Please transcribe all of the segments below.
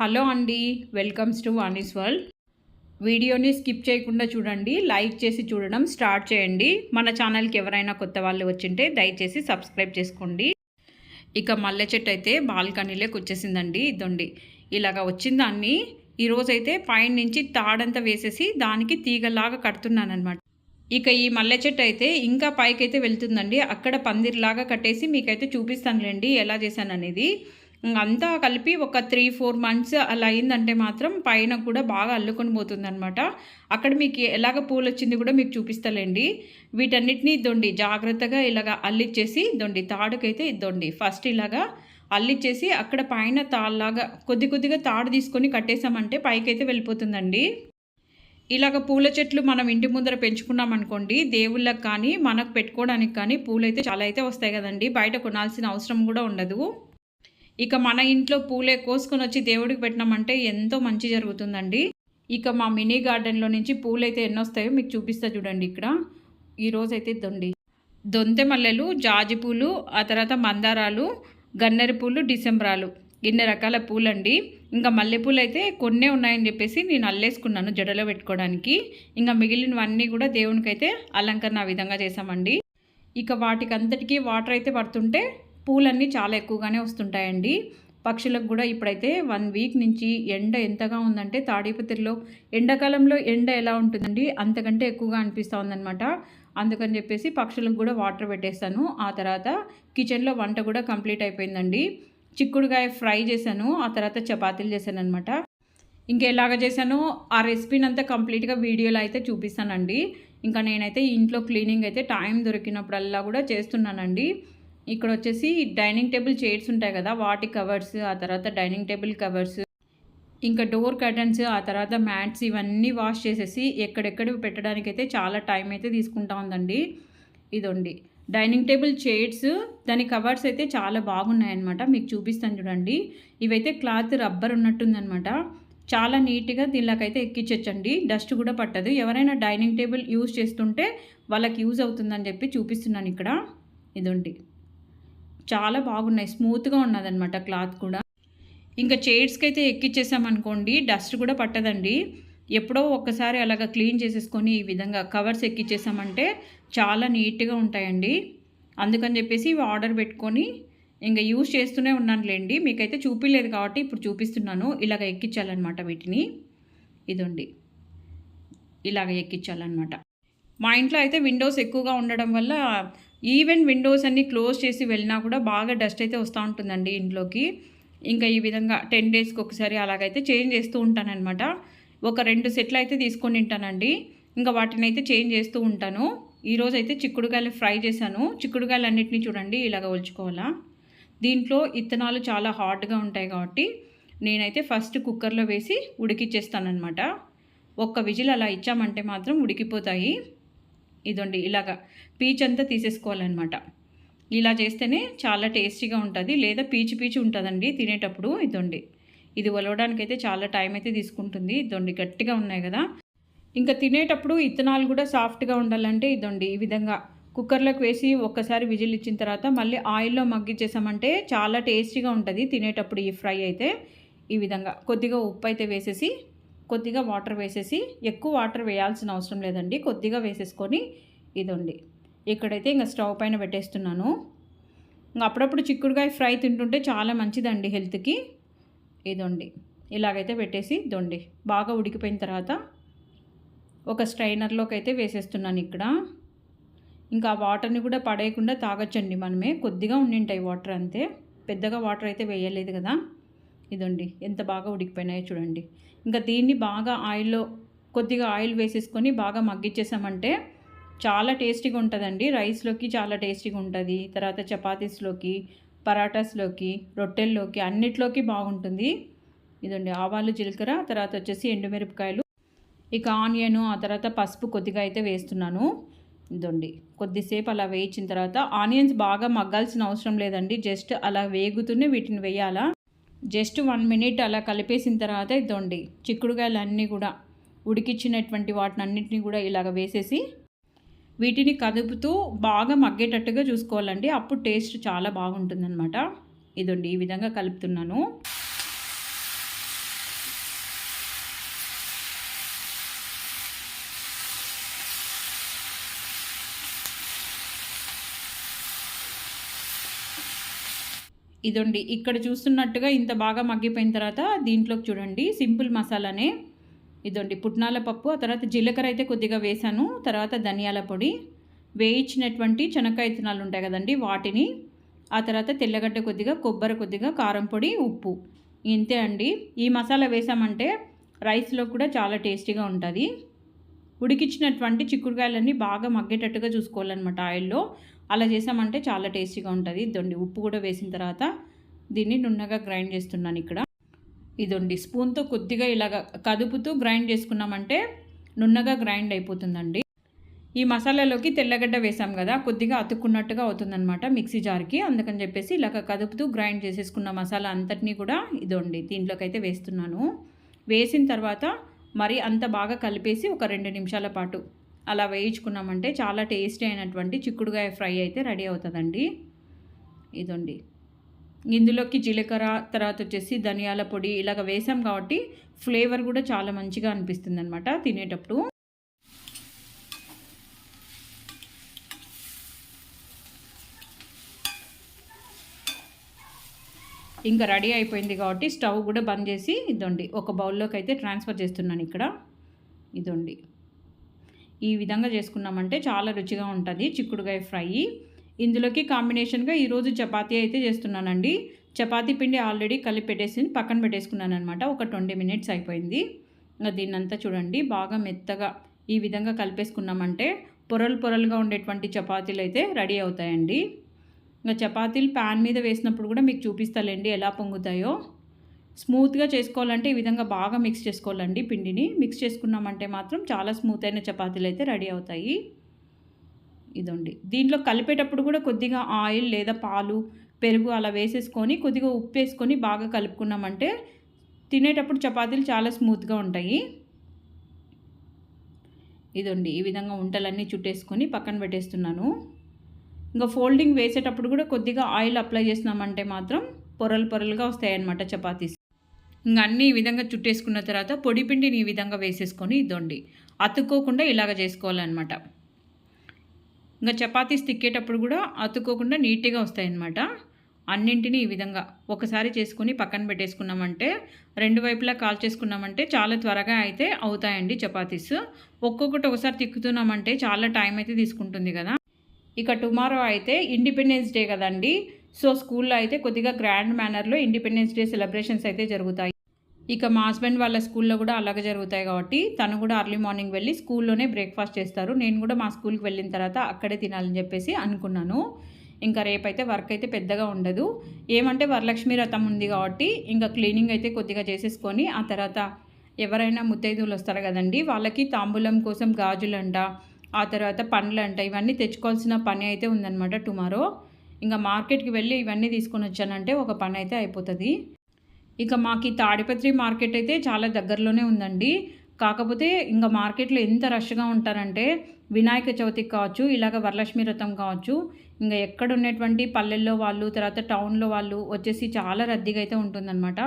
Hello అండి welcomes to Vani's world. వీడియోని skip చేయకుండా చూడండి లైక్ చేసి చూడడం స్టార్ట్ చేయండి. మన ఛానల్కి ఎవరైనా కొత్త వాళ్ళు వచ్చింటే దయచేసి సబ్స్క్రైబ్ చేసుకోండి. ఇక మల్లె చెట్టు అయితే బాల్కనీలోకి వచ్చేసిందండి ఇదండి. ఇలాగ వచ్చిన దాన్ని ఈరోజైతే పైన నుంచి తాడంతా వేసేసి దానికి తీగలాగా కడుతున్నాను ఇక ఈ మల్లె చెట్టు అయితే ఇంకా పైకైతే వెళ్తుందండి. అక్కడ పందిరిలాగా కట్టేసి మీకైతే చూపిస్తానులేండి ఎలా చేశాను అనేది అంతా కలిపి ఒక త్రీ ఫోర్ మంత్స్ అలా అయిందంటే మాత్రం పైన కూడా బాగా అల్లుకొని పోతుందనమాట అక్కడ మీకు ఎలాగ పూలు వచ్చింది కూడా మీకు చూపిస్తలేండి. వీటన్నిటిని దొండి జాగ్రత్తగా ఇలాగ అల్లిచ్చేసి దొండి తాడుకైతే ఇద్దండి ఫస్ట్ ఇలాగా అల్లిచ్చేసి అక్కడ పైన తాళ్ళలాగా కొద్ది కొద్దిగా తాడు తీసుకొని కట్టేసామంటే పైకైతే వెళ్ళిపోతుందండి. ఇలాగ పూల చెట్లు మనం ఇంటి ముందర పెంచుకున్నాం అనుకోండి దేవుళ్ళకి కానీ మనకు పెట్టుకోవడానికి కానీ పూలైతే చాలా అయితే వస్తాయి కదండి. బయట కొనాల్సిన అవసరం కూడా ఉండదు. ఇక మన ఇంట్లో పూలే కోసుకొని వచ్చి దేవుడికి పెట్టినామంటే ఎంతో మంచి జరుగుతుందండి. ఇక మా మినీ గార్డెన్లో నుంచి పూలు అయితే ఎన్ని వస్తాయో మీకు చూపిస్తా చూడండి ఇక్కడ. ఈరోజు అయితే దొండి. దొంతె మల్లెలు జాజి పూలు ఆ తర్వాత మందారాలు గన్నేరు పూలు డిసెంబరాలు. ఇన్ని రకాల పూలండి. ఇంకా మల్లెపూలు అయితే కొన్నే ఉన్నాయని చెప్పేసి నేను అల్లేసుకున్నాను జడలో పెట్టుకోవడానికి. ఇంకా మిగిలినవన్నీ కూడా దేవునికైతే అలంకరణ ఆ విధంగా చేసామండి ఇక వాటికి అంతటికీ వాటర్ అయితే పడుతుంటే పూలన్నీ చాలా ఎక్కువగానే వస్తుంటాయండి. పక్షులకు కూడా ఇప్పుడైతే వన్ వీక్ నుంచి ఎండ ఎంతగా ఉందంటే తాడిపత్రిలో ఎండాకాలంలో ఎండ ఎలా ఉంటుందండి? అంతకంటే ఎక్కువగా అనిపిస్తూ ఉందనమాట అందుకని చెప్పేసి పక్షులకు కూడా వాటర్ పెట్టేస్తాను. ఆ తర్వాత కిచెన్లో వంట కూడా కంప్లీట్ అయిపోయిందండి. చిక్కుడుకాయ ఫ్రై చేశాను. ఆ తర్వాత చపాతీలు చేశాను అనమాట ఇంకెలాగ చేశానో ఆ రెసిపీని అంతా కంప్లీట్గా వీడియోలో అయితే చూపిస్తానండి. ఇంకా నేనైతే ఇంట్లో క్లీనింగ్ అయితే టైం దొరికినప్పుడల్లా కూడా చేస్తున్నానండి. ఇక్కడ వచ్చేసి డైనింగ్ టేబుల్ చైర్స్ ఉంటాయి కదా వాటి కవర్స్ ఆ తర్వాత డైనింగ్ టేబుల్ కవర్స్ ఇంకా డోర్ కర్టన్స్ ఆ తర్వాత మ్యాట్స్ ఇవన్నీ వాష్ చేసేసి ఎక్కడెక్కడ పెట్టడానికైతే చాలా టైం అయితే తీసుకుంటా ఉందండి. ఇదండి. డైనింగ్ టేబుల్ చైర్స్ దాని కవర్స్ అయితే చాలా బాగున్నాయన్నమాట మీకు చూపిస్తాను చూడండి. ఇవైతే క్లాత్ రబ్బర్ ఉన్నట్టుందనమాట చాలా నీట్గా దీనిలోకైతే ఎక్కించచ్చండి. డస్ట్ కూడా పట్టదు. ఎవరైనా డైనింగ్ టేబుల్ యూజ్ చేస్తుంటే వాళ్ళకి యూజ్ అవుతుందని చెప్పి చూపిస్తున్నాను ఇక్కడ. ఇదండి. చాలా బాగున్నాయి. స్మూత్గా ఉన్నదనమాట క్లాత్ కూడా. ఇంకా చైర్స్కి అయితే ఎక్కిచ్చేసామనుకోండి డస్ట్ కూడా పట్టదండి. ఎప్పుడో ఒక్కసారి అలాగ క్లీన్ చేసేసుకొని ఈ విధంగా కవర్స్ ఎక్కిచ్చేసామంటే చాలా నీట్గా ఉంటాయండి. అందుకని చెప్పేసి ఇవి ఆర్డర్ పెట్టుకొని ఇంకా యూజ్ చేస్తూనే ఉన్నానులేండి. మీకైతే చూపించలేదు కాబట్టి ఇప్పుడు చూపిస్తున్నాను. ఇలాగ ఎక్కించాలన్నమాట వీటిని. ఇదండి. ఇలాగ ఎక్కించాలన్నమాట మా ఇంట్లో అయితే విండోస్ ఎక్కువగా ఉండడం వల్ల ఈవెన్ విండోస్ అన్నీ క్లోజ్ చేసి వెళ్ళినా కూడా బాగా డస్ట్ అయితే వస్తూ ఉంటుందండి ఇంట్లోకి. ఇంకా ఈ విధంగా టెన్ డేస్కి ఒకసారి అలాగైతే చేంజ్ చేస్తూ ఉంటానన్నమాట. ఒక రెండు సెట్లు అయితే తీసుకొని ఉంటానండి ఇంకా వాటిని అయితే చేంజ్ చేస్తూ ఉంటాను. ఈరోజు అయితే చిక్కుడుకాయలు ఫ్రై చేశాను. చిక్కుడుకాయలు అన్నింటినీ చూడండి ఇలాగ ఒలుచుకోవాలా. దీంట్లో ఇత్తనాలు చాలా హార్డ్గా ఉంటాయి కాబట్టి నేనైతే ఫస్ట్ కుక్కర్లో వేసి ఉడికిచ్చేస్తానమాట ఒక్క విజిల్ అలా ఇచ్చామంటే మాత్రం ఉడికిపోతాయి. ఇదండి ఇలాగా పీచ్ అంతా తీసేసుకోవాలన్నమాట. ఇలా చేస్తేనే చాలా టేస్టీగా ఉంటుంది లేదా పీచు పీచు ఉంటుందండి తినేటప్పుడు ఇదండి. ఇది ఒలవడానికి అయితే చాలా టైం అయితే తీసుకుంటుంది ఇదండి గట్టిగా ఉన్నాయి కదా. ఇంకా తినేటప్పుడు ఇత్తనాలు కూడా సాఫ్ట్గా ఉండాలంటే ఇదండి ఈ విధంగా కుక్కర్లోకి వేసి ఒక్కసారి విజిల్ ఇచ్చిన తర్వాత మళ్ళీ ఆయిల్లో మగ్గిచ్చేసామంటే చాలా టేస్టీగా ఉంటుంది తినేటప్పుడు ఈ ఫ్రై అయితే. ఈ విధంగా కొద్దిగా ఉప్పు అయితే వేసేసి కొద్దిగా వాటర్ వేసేసి ఎక్కువ వాటర్ వేయాల్సిన అవసరం లేదండి. కొద్దిగా వేసేసుకొని ఇదండి. ఇక్కడైతే ఇంకా స్టవ్ పైన పెట్టేస్తున్నాను. ఇంకా అప్పుడప్పుడు చిక్కుడుకాయ ఫ్రై తింటుంటే చాలా మంచిదండి హెల్త్కి. ఇదండి. ఇలాగైతే పెట్టేసి దొండి బాగా ఉడికిపోయిన తర్వాత ఒక స్ట్రైనర్లోకి అయితే వేసేస్తున్నాను ఇక్కడ. ఇంకా వాటర్ని కూడా పడేయకుండా తాగొచ్చండి మనమే. కొద్దిగా ఉండింటాయి వాటర్ అంతే. పెద్దగా వాటర్ అయితే వేయలేదు కదా. ఇదండి. ఎంత బాగా ఉడికిపోయినాయో చూడండి. ఇంకా దీన్ని బాగా ఆయిల్లో కొద్దిగా ఆయిల్ వేసేసుకొని బాగా మగ్గిచ్చేసామంటే చాలా టేస్టీగా ఉంటుందండి. రైస్లోకి చాలా టేస్టీగా ఉంటుంది. తర్వాత చపాతీస్లోకి పరాటాస్లోకి రొట్టెల్లోకి అన్నిట్లోకి బాగుంటుంది. ఇదండి ఆవాలు జీలకర్ర తర్వాత వచ్చేసి ఎండుమిరపకాయలు. ఇక ఆనియన్ ఆ తర్వాత పసుపు కొద్దిగా అయితే వేస్తున్నాను. ఇదండి. కొద్దిసేపు అలా వేయించిన తర్వాత ఆనియన్స్ బాగా మగ్గాల్సిన అవసరం లేదండి. జస్ట్ అలా వేగుతూనే వీటిని వేయాలా? జస్ట్ వన్ మినిట్ అలా కలిపేసిన తర్వాత ఇదండి. చిక్కుడుకాయలు అన్నీ కూడా ఉడికిచ్చినటువంటి వాటిని అన్నింటినీ కూడా ఇలాగ వేసేసి వీటిని కదుపుతూ బాగా మగ్గేటట్టుగా చూసుకోవాలండి. అప్పుడు టేస్ట్ చాలా బాగుంటుందన్నమాట. ఇదండి ఈ విధంగా కలుపుతున్నాను. ఇదండి. ఇక్కడ చూస్తున్నట్టుగా ఇంత బాగా మగ్గిపోయిన తర్వాత దీంట్లోకి చూడండి. సింపుల్ మసాలానే ఇదండి. పుట్నాల పప్పు ఆ తర్వాత జీలకర్ర అయితే కొద్దిగా వేసాను. తర్వాత ధనియాల పొడి వేయించినటువంటి చెనక్కాయ విత్తనాలు ఉంటాయి కదండి వాటిని. ఆ తర్వాత తెల్లగడ్డ కొద్దిగా కొబ్బరి కొద్దిగా కారం పొడి ఉప్పు. ఇంతే అండి. ఈ మసాలా వేసామంటే రైస్లో కూడా చాలా టేస్టీగా ఉంటుంది. ఉడికించినటువంటి చిక్కుడుకాయలన్నీ బాగా మగ్గేటట్టుగా చూసుకోవాలన్నమాట ఆయిల్లో. అలా చేసామంటే చాలా టేస్టీగా ఉంటుంది. ఇదండి ఉప్పు కూడా వేసిన తర్వాత దీన్ని నున్నగా గ్రైండ్ చేస్తున్నాను ఇక్కడ. ఇదండి స్పూన్తో కొద్దిగా ఇలాగ కదుపుతూ గ్రైండ్ చేసుకున్నామంటే నున్నగా గ్రైండ్ అయిపోతుందండి. ఈ మసాలాలోకి తెల్లగడ్డ వేసాం కదా కొద్దిగా అతుక్కున్నట్టుగా అవుతుందన్నమాట మిక్సీ జార్కి. అందుకని చెప్పేసి ఇలాగ కదుపుతూ గ్రైండ్ చేసేసుకున్న మసాలా అంతటినీ కూడా ఇదండి దీంట్లోకి అయితే వేస్తున్నాను. వేసిన తర్వాత మరి అంత బాగా కలిపేసి ఒక రెండు నిమిషాల పాటు అలా వేయించుకున్నామంటే చాలా టేస్టీ అయినటువంటి చిక్కుడుగాయ ఫ్రై అయితే రెడీ అవుతుందండి. ఇదండి. ఇందులోకి జీలకర్ర తర్వాత వచ్చేసి ధనియాల పొడి ఇలాగ వేసాం కాబట్టి ఫ్లేవర్ కూడా చాలా మంచిగా అనిపిస్తుంది అనమాట తినేటప్పుడు. ఇంకా రెడీ అయిపోయింది కాబట్టి స్టవ్ కూడా బంద్ చేసి ఇదండి. ఒక బౌల్లోకి అయితే ట్రాన్స్ఫర్ చేస్తున్నాను ఇక్కడ. ఇదండి. ఈ విధంగా చేసుకున్నామంటే చాలా రుచిగా ఉంటుంది చిక్కుడుగాయ ఫ్రై. ఇందులోకి కాంబినేషన్గా ఈరోజు చపాతీ అయితే చేస్తున్నానండి. చపాతీ పిండి ఆల్రెడీ కలిపి పెట్టేసి పక్కన పెట్టేసుకున్నాను అనమాట ఒక ట్వంటీ మినిట్స్ అయిపోయింది. ఇంకా దీన్నంతా చూడండి బాగా మెత్తగా ఈ విధంగా కలిపేసుకున్నామంటే పొరలు పొరలుగా ఉండేటువంటి చపాతీలు అయితే రెడీ అవుతాయండి. ఇంకా చపాతీలు ప్యాన్ మీద వేసినప్పుడు కూడా మీకు చూపిస్తాలేండి ఎలా పొంగుతాయో. స్మూత్గా చేసుకోవాలంటే ఈ విధంగా బాగా మిక్స్ చేసుకోవాలండి పిండిని. మిక్స్ చేసుకున్నామంటే మాత్రం చాలా స్మూత్ అయిన చపాతీలు అయితే రెడీ అవుతాయి. ఇదండి. దీంట్లో కలిపేటప్పుడు కూడా కొద్దిగా ఆయిల్ లేదా పాలు పెరుగు అలా వేసేసుకొని కొద్దిగా ఉప్పు వేసుకొని బాగా కలుపుకున్నామంటే తినేటప్పుడు చపాతీలు చాలా స్మూత్గా ఉంటాయి. ఇదండి. ఈ విధంగా ఉంటలన్నీ చుట్టేసుకొని పక్కన పెట్టేస్తున్నాను. ఇంకా ఫోల్డింగ్ వేసేటప్పుడు కూడా కొద్దిగా ఆయిల్ అప్లై చేసినామంటే మాత్రం పొరలు పొరలుగా వస్తాయన్నమాట చపాతీస్. ఇంకా అన్నీ ఈ విధంగా చుట్టేసుకున్న తర్వాత పొడి పిండిని ఈ విధంగా వేసేసుకొని ఇదండి అతుక్కోకుండా ఇలాగ చేసుకోవాలన్నమాట. ఇంకా చపాతీస్ తిక్కేటప్పుడు కూడా అతుక్కోకుండా నీట్గా వస్తాయన్నమాట. అన్నింటినీ ఈ విధంగా ఒకసారి చేసుకుని పక్కన పెట్టేసుకున్నామంటే రెండు వైపులా కాల్ చేసుకున్నామంటే చాలా త్వరగా అయితే అవుతాయండి చపాతీస్. ఒక్కొక్కటి ఒకసారి తిక్కుతున్నామంటే చాలా టైం అయితే తీసుకుంటుంది కదా. ఇక టుమారో అయితే ఇండిపెండెన్స్ డే కదండి. సో స్కూల్లో అయితే కొద్దిగా గ్రాండ్ మేనర్లో ఇండిపెండెన్స్ డే సెలబ్రేషన్స్ అయితే జరుగుతాయి. ఇక మా హస్బెండ్ వాళ్ళ స్కూల్లో కూడా అలాగే జరుగుతాయి కాబట్టి తను కూడా అర్లీ మార్నింగ్ వెళ్ళి స్కూల్లోనే బ్రేక్ఫాస్ట్ చేస్తారు. నేను కూడా మా స్కూల్కి వెళ్ళిన తర్వాత అక్కడే తినాలని చెప్పేసి అనుకున్నాను. ఇంకా రేపైతే వర్క్ అయితే పెద్దగా ఉండదు. ఏమంటే వరలక్ష్మి రథం ఉంది కాబట్టి ఇంకా క్లీనింగ్ అయితే కొద్దిగా చేసేసుకొని ఆ తర్వాత ఎవరైనా ముత్తైదువులు వస్తారు కదండి వాళ్ళకి తాంబూలం కోసం గాజులంట ఆ తర్వాత పండ్లంట ఇవన్నీ తెచ్చుకోవాల్సిన పని అయితే ఉందన్నమాట టుమారో. ఇంకా మార్కెట్కి వెళ్ళి ఇవన్నీ తీసుకొని వచ్చానంటే ఒక పని అయితే అయిపోతుంది. ఇక మాకు ఈ తాడిపత్రి మార్కెట్ అయితే చాలా దగ్గరలోనే ఉందండి. కాకపోతే ఇంకా మార్కెట్లో ఎంత రష్గా ఉంటారంటే వినాయక చవితికి కావచ్చు ఇలాగ వరలక్ష్మి వ్రతం కావచ్చు ఇంకా ఎక్కడ ఉన్నటువంటి పల్లెల్లో వాళ్ళు తర్వాత టౌన్లో వాళ్ళు వచ్చేసి చాలా రద్దీగా అయితే ఉంటుందన్నమాట.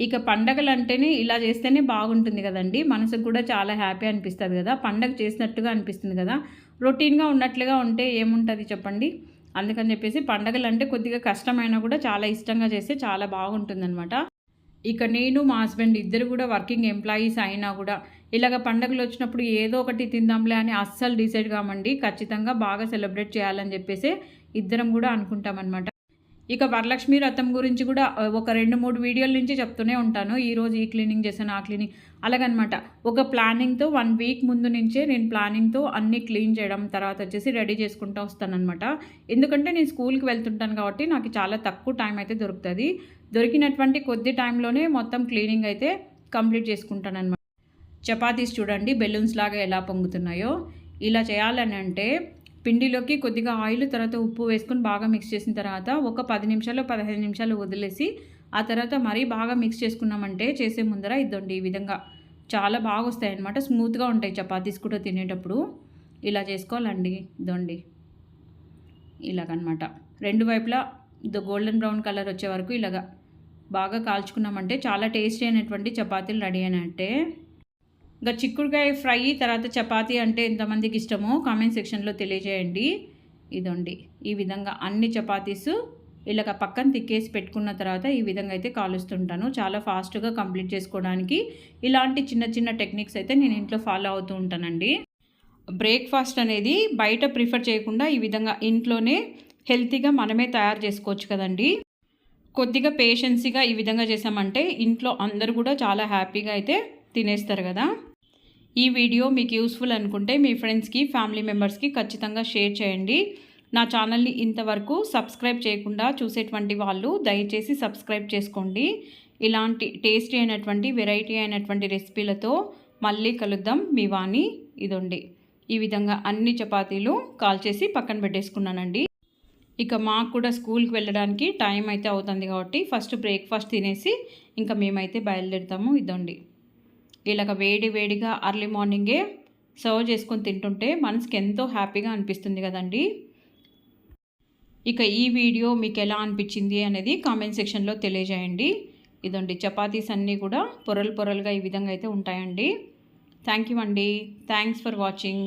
ఇక పండగలు అంటేనే ఇలా చేస్తేనే బాగుంటుంది కదండి. మనసుకు కూడా చాలా హ్యాపీ అనిపిస్తుంది కదా. పండగ చేసినట్టుగా అనిపిస్తుంది కదా. రొటీన్గా ఉన్నట్లుగా ఉంటే ఏముంటుంది చెప్పండి? అందుకని చెప్పేసి పండగలు అంటే కొద్దిగా కష్టమైనా కూడా చాలా ఇష్టంగా చేస్తే చాలా బాగుంటుందన్నమాట. ఇక నేను మా హస్బెండ్ ఇద్దరు కూడా వర్కింగ్ ఎంప్లాయీస్ అయినా కూడా ఇలాగ పండగలు వచ్చినప్పుడు ఏదో ఒకటి తిందాంలే అని అస్సలు డిసైడ్ కామండి. ఖచ్చితంగా బాగా సెలబ్రేట్ చేయాలని చెప్పేసి ఇద్దరం కూడా అనుకుంటామన్నమాట. ఇక వరలక్ష్మి రథం గురించి కూడా ఒక రెండు మూడు వీడియోల నుంచి చెప్తూనే ఉంటాను. ఈరోజు ఈ క్లీనింగ్ చేశాను ఆ క్లీనింగ్ అలాగనమాట. ఒక ప్లానింగ్తో వన్ వీక్ ముందు నుంచే నేను ప్లానింగ్తో అన్నీ క్లీన్ చేయడం తర్వాత వచ్చేసి రెడీ చేసుకుంటూ వస్తానమాట ఎందుకంటే నేను స్కూల్కి వెళ్తుంటాను కాబట్టి నాకు చాలా తక్కువ టైం అయితే దొరుకుతుంది. దొరికినటువంటి కొద్ది టైంలోనే మొత్తం క్లీనింగ్ అయితే కంప్లీట్ చేసుకుంటాను అనమాట చపాతీస్ చూడండి బెలూన్స్ లాగా ఎలా పొంగుతున్నాయో. ఇలా చేయాలని అంటే పిండిలోకి కొద్దిగా ఆయిల్ తర్వాత ఉప్పు వేసుకొని బాగా మిక్స్ చేసిన తర్వాత ఒక పది నిమిషాలు పదిహేను నిమిషాలు వదిలేసి ఆ తర్వాత మరీ బాగా మిక్స్ చేసుకున్నామంటే చేసే ముందర ఇద్దండి ఈ విధంగా. చాలా బాగా వస్తాయి అనమాట స్మూత్గా ఉంటాయి చపాతీస్ కూడా తినేటప్పుడు. ఇలా చేసుకోవాలండి ఇదండి ఇలాగనమాట రెండు వైపులా గోల్డెన్ బ్రౌన్ కలర్ వచ్చే వరకు ఇలాగా బాగా కాల్చుకున్నామంటే చాలా టేస్టీ అయినటువంటి చపాతీలు రెడీ అయినట్టే. ఇంకా చిక్కుడుకాయ ఫ్రై తర్వాత చపాతీ అంటే ఎంతమందికి ఇష్టమో కామెంట్ సెక్షన్లో తెలియజేయండి. ఇదండి. ఈ విధంగా అన్ని చపాతీస్ ఇలాగ పక్కన తిక్కేసి పెట్టుకున్న తర్వాత ఈ విధంగా అయితే కాలుస్తుంటాను. చాలా ఫాస్ట్గా కంప్లీట్ చేసుకోవడానికి ఇలాంటి చిన్న చిన్న టెక్నిక్స్ అయితే నేను ఇంట్లో ఫాలో అవుతూ ఉంటానండి. బ్రేక్ఫాస్ట్ అనేది బయట ప్రిఫర్ చేయకుండా ఈ విధంగా ఇంట్లోనే హెల్తీగా మనమే తయారు చేసుకోవచ్చు కదండి. కొద్దిగా పేషెన్సీగా ఈ విధంగా చేసామంటే ఇంట్లో అందరూ కూడా చాలా హ్యాపీగా అయితే తినేస్తారు కదా. ఈ వీడియో మీకు యూస్ఫుల్ అనుకుంటే మీ ఫ్రెండ్స్కి ఫ్యామిలీ మెంబర్స్కి ఖచ్చితంగా షేర్ చేయండి. నా ఛానల్ని ఇంతవరకు సబ్స్క్రైబ్ చేయకుండా చూసేటువంటి వాళ్ళు దయచేసి సబ్స్క్రైబ్ చేసుకోండి. ఇలాంటి టేస్టీ అయినటువంటి వెరైటీ అయినటువంటి రెసిపీలతో మళ్ళీ కలుద్దాం. మీ వాణి ఇదండి. ఈ విధంగా అన్ని చపాతీలు కాల్చేసి పక్కన పెట్టేసుకున్నానండి. ఇక మాకు కూడా స్కూల్కి వెళ్ళడానికి టైం అయితే అవుతుంది కాబట్టి ఫస్ట్ బ్రేక్ఫాస్ట్ తినేసి ఇంకా మేమైతే బయలుదేరుతాము. ఇదండి. ఇలాగ వేడి వేడిగా అర్లీ మార్నింగే సర్వ్ చేసుకొని తింటుంటే మనసుకి ఎంతో హ్యాపీగా అనిపిస్తుంది కదండి. ఇక ఈ వీడియో మీకు ఎలా అనిపించింది అనేది కామెంట్ సెక్షన్లో తెలియజేయండి. ఇదండి చపాతీస్ అన్నీ కూడా పొరలు పొరలుగా ఈ విధంగా అయితే ఉంటాయండి. థ్యాంక్ యూ అండి. Thanks for watching